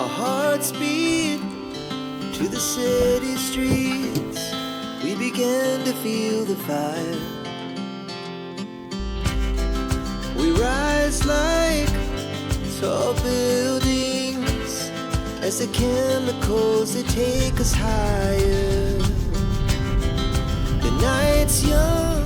Our hearts beat to the city streets. We began to feel the fire. We rise like tall buildings as the chemicals take us higher. The night's young.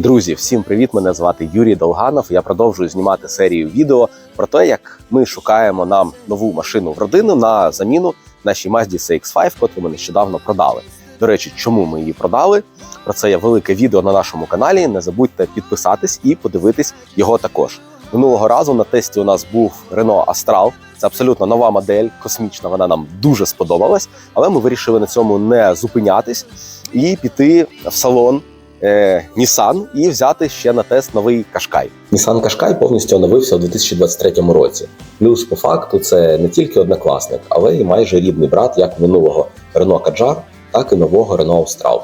Друзі, всім привіт! Мене звати Юрій Долганов. Я продовжую знімати серію відео про те, як ми шукаємо нам нову машину в родину на заміну нашій Mazda CX-5, котру ми нещодавно продали. До речі, чому ми її продали? Про це є велике відео на нашому каналі. Не забудьте підписатись і подивитись його також. Минулого разу на тесті у нас був Renault Astral. Це абсолютно нова модель, космічна. Вона нам дуже сподобалась, але ми вирішили на цьому не зупинятись і піти в салон е, Nissan і взяти ще на тест новий Кашкай. Nissan Кашкай повністю оновився у 2023 році. Плюс по факту це не тільки однокласник, але й майже рідний брат як минулого Renault Kadjar, так і нового Renault Austral.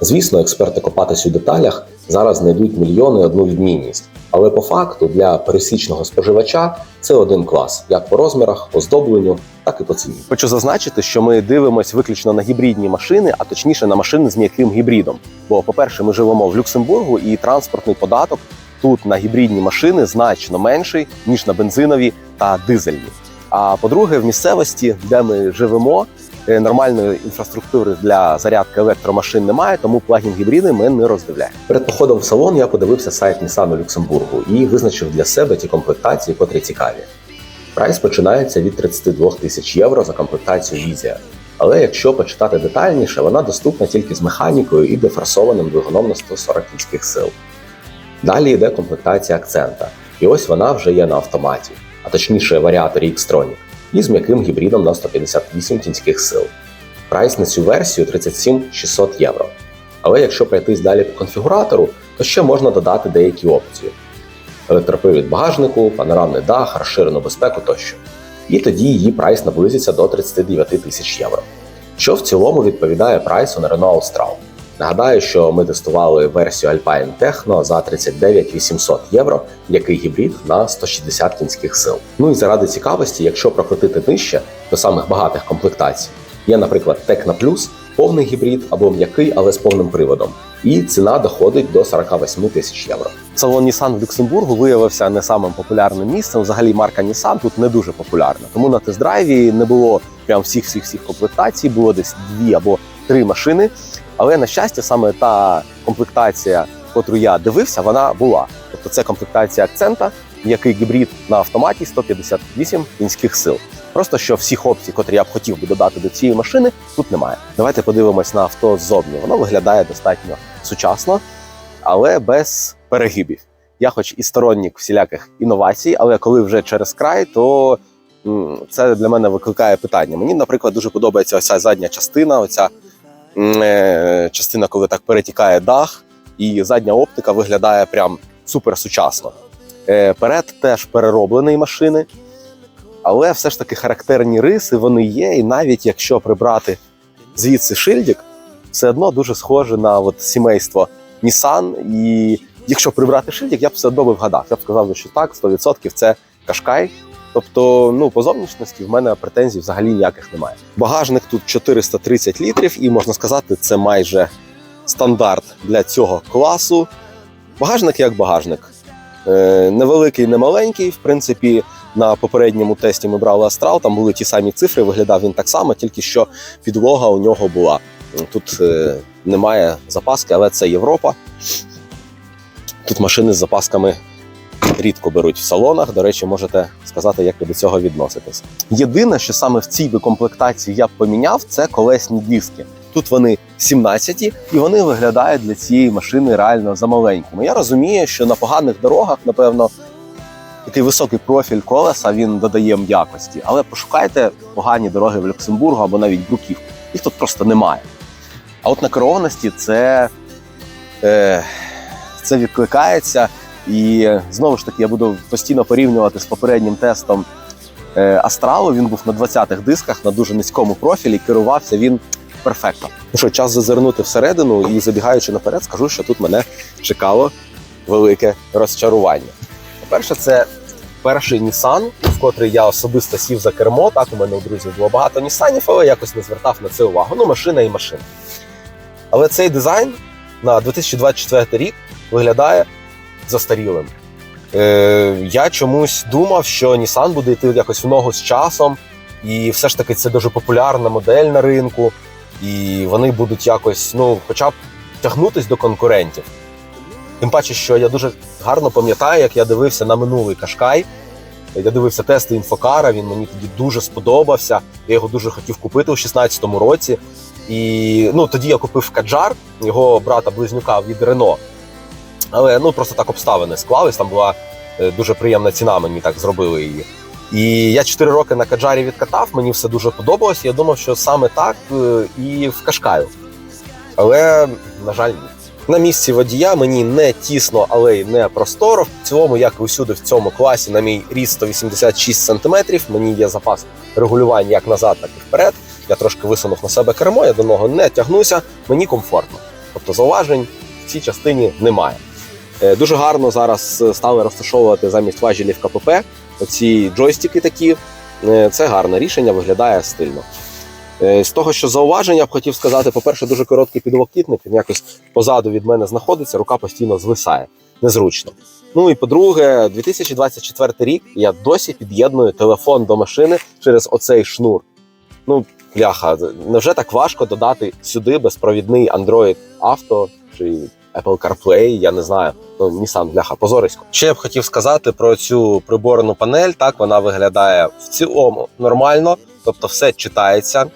Звісно, експерти копатись у деталях зараз знайдуть мільйони одну відмінність. Але по факту для пересічного споживача це один клас, як по розмірах, оздобленню, так і по ціні. Хочу зазначити, що ми дивимося виключно на гібридні машини, а точніше на машини з м'яким гібридом. Бо, по-перше, ми живемо в Люксембургу, і транспортний податок тут на гібридні машини значно менший ніж на бензинові та дизельні. А по-друге, в місцевості, де ми живемо, нормальної інфраструктури для зарядки електромашин немає, тому плагін гібриди ми не роздивляємо. Перед походом в салон я подивився сайт Nissan у Люксембургу і визначив для себе ті комплектації, котрі цікаві. Прайс починається від 32 тисяч євро за комплектацію Візія. Але якщо почитати детальніше, вона доступна тільки з механікою і дефорсованим двигуном на 140 кінських сил. Далі йде комплектація акцента, і ось вона вже є на автоматі, а точніше варіаторі Xtronic, і з м'яким гібридом на 158 кінських сил. Прайс на цю версію 37 600 євро. Але якщо пройтись далі по конфігуратору, то ще можна додати деякі опції: електропривід багажнику, панорамний дах, розширену безпеку тощо. І тоді її прайс наблизиться до 39 тисяч євро, що в цілому відповідає прайсу на Renault Austral. Нагадаю, що ми тестували версію Alpine Techno за 39 800 євро, який гібрид на 160 кінських сил. Ну і заради цікавості, якщо прокрутити нижче до самих багатих комплектацій, є, наприклад, Tecna Plus, повний гібрид або м'який, але з повним приводом. І ціна доходить до 48 тисяч євро. Салон Nissan в Люксембургу виявився не самим популярним місцем. Взагалі марка Nissan тут не дуже популярна. Тому на тест-драйві не було прям всіх всіх всіх комплектацій, було десь дві або три машини. Але на щастя, саме та комплектація, котру я дивився, вона була. Тобто це комплектація акцента, який гібрид на автоматі 158 кінських сил. Просто що всіх опцій, котрі я б хотів би додати до цієї машини, тут немає. Давайте подивимось на авто ззовні. Воно виглядає достатньо сучасно, але без перегибів. Я, хоч і сторонник всіляких інновацій, але коли вже через край, то це для мене викликає питання. Мені, наприклад, дуже подобається ось ця задня частина, оця частина, коли так перетікає дах, і задня оптика виглядає прям супер сучасно. Е, Перед теж перероблений машини, але все ж таки характерні риси вони є. І навіть якщо прибрати звідси шильдик, все одно дуже схоже на от сімейство Nissan. І якщо прибрати шильдик, я б все одно би вгадав. Я б сказав, що так, 100% це Кашкай. Тобто, ну по зовнішності в мене претензій взагалі ніяких немає. Багажник тут 430 літрів, і можна сказати, це майже стандарт для цього класу. Багажник як багажник. Е, невеликий, не маленький. В принципі, на попередньому тесті ми брали Астрал, там були ті самі цифри, виглядав він так само, тільки що підлога у нього була. Тут е, немає запаски, але це Європа. Тут машини з запасками рідко беруть в салонах. До речі, можете сказати, як ви до цього відноситесь. Єдине, що саме в цій би комплектації я б поміняв, це колесні диски. Тут вони 17 і вони виглядають для цієї машини реально замаленькими. Я розумію, що на поганих дорогах, напевно, такий високий профіль колеса він додає м'якості. Але пошукайте погані дороги в Люксембургу або навіть Бруківку. Їх тут просто немає. А от на керованості це, е, це відкликається. І знову ж таки я буду постійно порівнювати з попереднім тестом е, Астралу. Він був на 20-х дисках на дуже низькому профілі. Керувався він перфектно. Ну що, час зазирнути всередину і забігаючи наперед, скажу, що тут мене чекало велике розчарування. По-перше, це перший Nissan, в котрий я особисто сів за кермо. Так, у мене у друзів було багато Нісанів, але якось не звертав на це увагу. Ну, машина і машина. Але цей дизайн на 2024 рік виглядає застарілим. Е, я чомусь думав, що Nissan буде йти якось в ногу з часом, і все ж таки це дуже популярна модель на ринку, і вони будуть якось, ну, хоча б тягнутись до конкурентів. Тим паче, що я дуже гарно пам'ятаю, як я дивився на минулий Кашкай. Я дивився тести інфокара, він мені тоді дуже сподобався. Я його дуже хотів купити у 2016 році. І ну, тоді я купив Каджар, його брата-близнюка від Рено. Але ну просто так обставини склались. Там була е, дуже приємна ціна, мені так зробили її. І я 4 роки на Каджарі відкатав, мені все дуже подобалось. Я думав, що саме так е, і в Кашкаю. Але, на жаль, ні. На місці водія мені не тісно, але й не просторо. В цілому, як і усюди в цьому класі, на мій ріст 186 см, мені є запас регулювання як назад, так і вперед. Я трошки висунув на себе кермо, я до нього не тягнуся, мені комфортно. Тобто зауважень в цій частині немає. Е, Дуже гарно зараз е, стали розташовувати замість важелів КПП оці джойстики такі. Е, Це гарне рішення, виглядає стильно. З того, що зауваження, я б хотів сказати, по-перше, дуже короткий підлокітник, він якось позаду від мене знаходиться, рука постійно звисає. Незручно. Ну і по-друге, 2024 рік я досі під'єдную телефон до машини через оцей шнур. Ну, бляха, невже так важко додати сюди безпровідний Android Auto чи Apple CarPlay, я не знаю. Ну, Nissan, бляха, позорисько. Ще я б хотів сказати про цю приборну панель. Так, вона виглядає в цілому нормально, тобто все читається.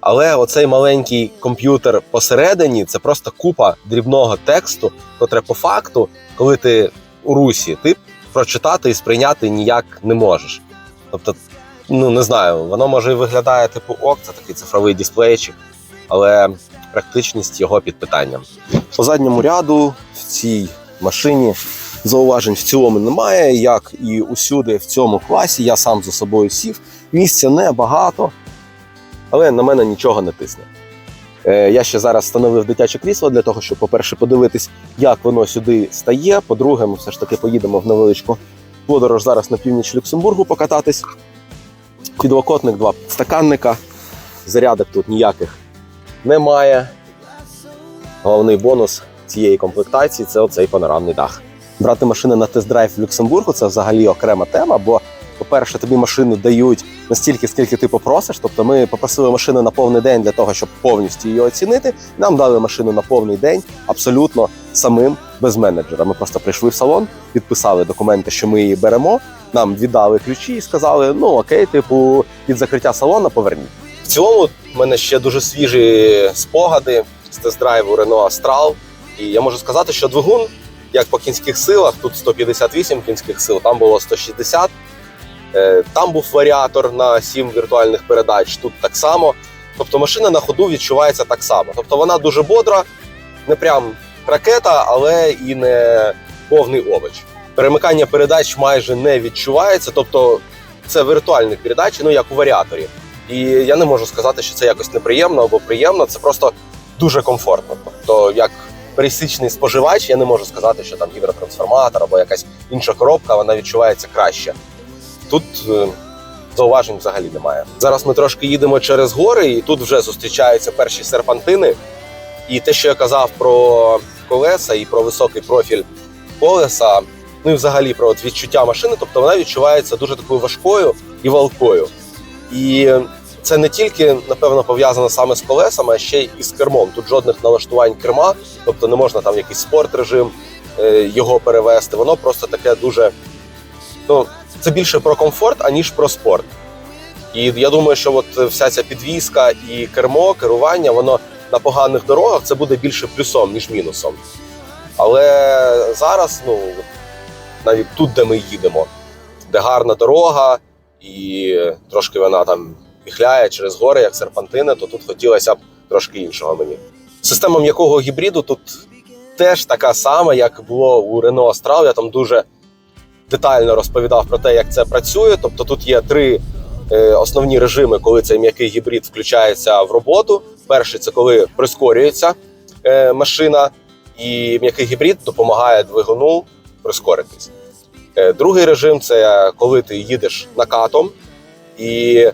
Але оцей маленький комп'ютер посередині це просто купа дрібного тексту, котре по факту, коли ти у русі, ти прочитати і сприйняти ніяк не можеш. Тобто, ну не знаю, воно може і виглядає типу ок, це такий цифровий дисплейчик, але практичність його під питанням. По задньому ряду в цій машині зауважень в цілому немає. Як і усюди в цьому класі, я сам за собою сів. Місця небагато, але на мене нічого не тисне. Е, Я ще зараз встановив дитяче крісло для того, щоб, по-перше, подивитись, як воно сюди стає. По-друге, ми все ж таки поїдемо в невеличку подорож зараз на північ Люксембургу покататись. Підлокотник, два стаканника. Зарядок тут ніяких немає. Головний бонус цієї комплектації це оцей панорамний дах. Брати машини на тест-драйв в Люксембургу це взагалі окрема тема, бо, по-перше, тобі машину дають настільки, скільки ти попросиш. Тобто ми попросили машину на повний день для того, щоб повністю її оцінити. Нам дали машину на повний день абсолютно самим, без менеджера. Ми просто прийшли в салон, підписали документи, що ми її беремо. Нам віддали ключі і сказали: ну окей, типу, від закриття салону поверніть. Цілому, в мене ще дуже свіжі спогади з тест-драйву Renault Astral. І я можу сказати, що двигун, як по кінських силах, тут 158 кінських сил, там було 160. Е, Там був варіатор на 7 віртуальних передач, тут так само. Тобто машина на ходу відчувається так само. Тобто вона дуже бодра, не прям ракета, але і не повний овоч. Перемикання передач майже не відчувається, тобто це віртуальні передачі, ну як у варіаторі. І я не можу сказати, що це якось неприємно або приємно, це просто дуже комфортно. Тобто, як пересічний споживач, я не можу сказати, що там гідротрансформатор або якась інша коробка, вона відчувається краще. Тут е, зауважень взагалі немає. Зараз ми трошки їдемо через гори, і тут вже зустрічаються перші серпантини. І те, що я казав про колеса і про високий профіль колеса, ну і взагалі про от відчуття машини, тобто вона відчувається дуже такою важкою і валкою. І це не тільки напевно пов'язано саме з колесами, а ще й із кермом. Тут жодних налаштувань керма, тобто не можна там якийсь спорт режим е, його перевести. Воно просто таке дуже. Ну, це більше про комфорт, аніж про спорт. І я думаю, що от вся ця підвізка і кермо, керування, воно на поганих дорогах це буде більше плюсом, ніж мінусом. Але зараз, ну навіть тут, де ми їдемо, де гарна дорога, і трошки вона там піхляє через гори, як серпантини, то тут хотілося б трошки іншого мені. Система м'якого гібриду тут теж така сама, як було у Renault Astral. Я там дуже детально розповідав про те, як це працює. Тобто тут є три е, основні режими, коли цей м'який гібрид включається в роботу. Перший це коли прискорюється е, машина, і м'який гібрид допомагає двигуну прискоритись. Е, Другий режим це коли ти їдеш накатом. І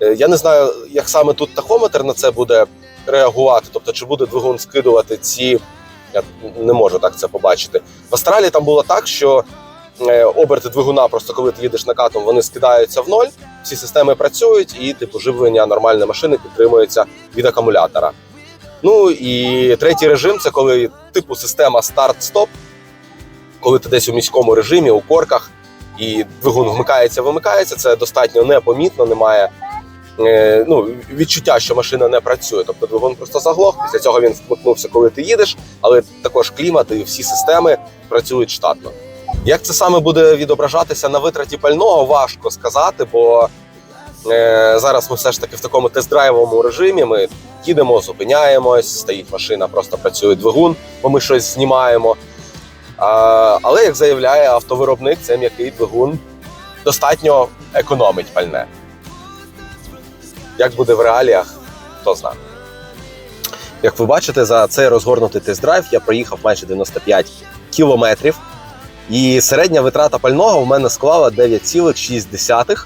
я не знаю, як саме тут тахометр на це буде реагувати. Тобто, чи буде двигун скидувати ці. Я не можу так це побачити. В Австралії там було так, що е, оберти двигуна, просто коли ти їдеш накатом, вони скидаються в ноль, всі системи працюють, і типу живлення нормальної машини підтримується від акумулятора. Ну і третій режим це коли типу система старт-стоп, коли ти десь у міському режимі, у корках, і двигун вмикається, вимикається. Це достатньо непомітно, немає е, ну, відчуття, що машина не працює. Тобто двигун просто заглох. Після цього він вмикнувся, коли ти їдеш, але також клімат і всі системи працюють штатно. Як це саме буде відображатися на витраті пального, важко сказати, бо е, зараз ми все ж таки в такому тест-драйвовому режимі. Ми їдемо, зупиняємось, стоїть машина, просто працює двигун, бо ми щось знімаємо. А, але як заявляє автовиробник, це м'який двигун достатньо економить пальне. Як буде в реаліях, хто знає. Як ви бачите, за цей розгорнутий тест-драйв я проїхав майже 95 кілометрів. І середня витрата пального в мене склала 9,6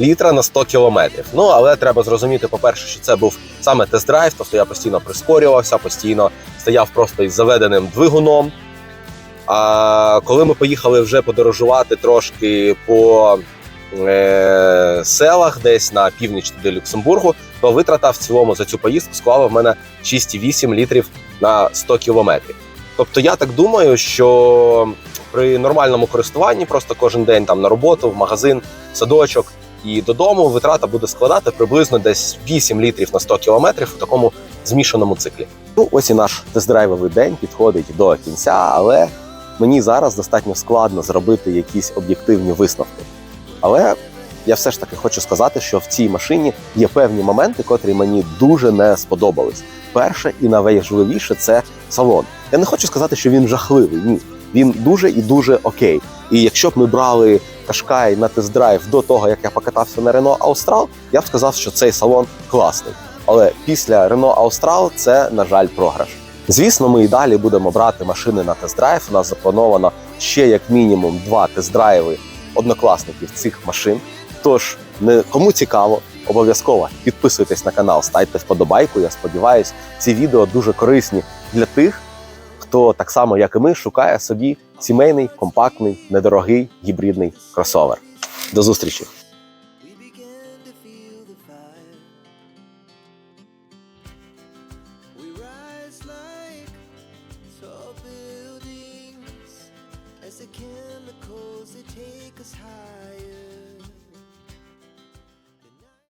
літра на 100 кілометрів. Ну але треба зрозуміти, по-перше, що це був саме тест-драйв, тобто я постійно прискорювався, постійно стояв просто із заведеним двигуном. А коли ми поїхали вже подорожувати трошки по е, селах, десь на північ туди Люксембургу, то витрата в цілому за цю поїздку склала в мене 6,8 літрів на 100 кілометрів. Тобто я так думаю, що при нормальному користуванні, просто кожен день там на роботу, в магазин, в садочок і додому, витрата буде складати приблизно десь 8 літрів на 100 кілометрів у такому змішаному циклі. Ну, ось і наш тест-драйвовий день підходить до кінця, але мені зараз достатньо складно зробити якісь об'єктивні висновки. Але я все ж таки хочу сказати, що в цій машині є певні моменти, котрі мені дуже не сподобались. Перше і найважливіше це салон. Я не хочу сказати, що він жахливий. Ні, він дуже і дуже окей. І якщо б ми брали Кашкай на тест-драйв до того, як я покатався на Renault Austral, я б сказав, що цей салон класний. Але після Renault Austral це, на жаль, програш. Звісно, ми і далі будемо брати машини на тест-драйв. У нас заплановано ще як мінімум два тест-драйви однокласників цих машин. Тож, не кому цікаво, обов'язково підписуйтесь на канал, ставте вподобайку. Я сподіваюся, ці відео дуже корисні для тих, хто так само, як і ми, шукає собі сімейний, компактний, недорогий гібридний кросовер. До зустрічі!